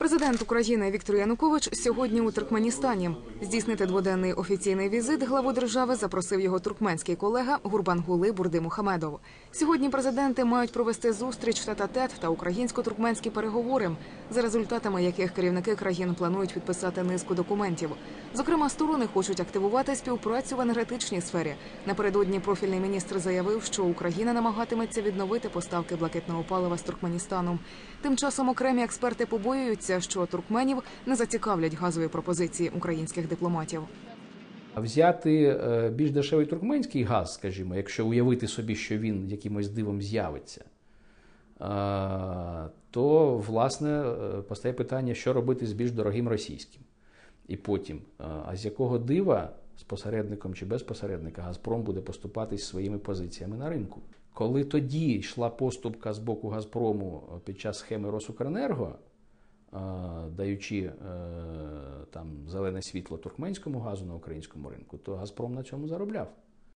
Президент України Віктор Янукович сьогодні у Туркменістані. Здійснити дводенний офіційний візит главу держави запросив його туркменський колега Гурбангули Бурдимухамедов. Сьогодні президенти мають провести зустріч тет-а-тет та українсько-туркменські переговори, за результатами яких керівники країн планують підписати низку документів. Зокрема, сторони хочуть активувати співпрацю в енергетичній сфері. Напередодні профільний міністр заявив, що Україна намагатиметься відновити поставки блакитного палива з Туркменістану. Тим часом окремі експерти побоюються, що туркменів не зацікавлять газові пропозиції українських дипломатів. Взяти е, більш дешевий туркменський газ, скажімо, якщо уявити собі, що він якимось дивом з'явиться, е, то власне е, постає питання, що робити з більш дорогим російським. І потім, а з якого дива з посередником чи без посередника Газпром буде поступатись своїми позиціями на ринку. Коли тоді йшла поступка з боку Газпрому під час схеми Росукренерго, даючи е, там зелене світло туркменському газу на українському ринку, то Газпром на цьому заробляв.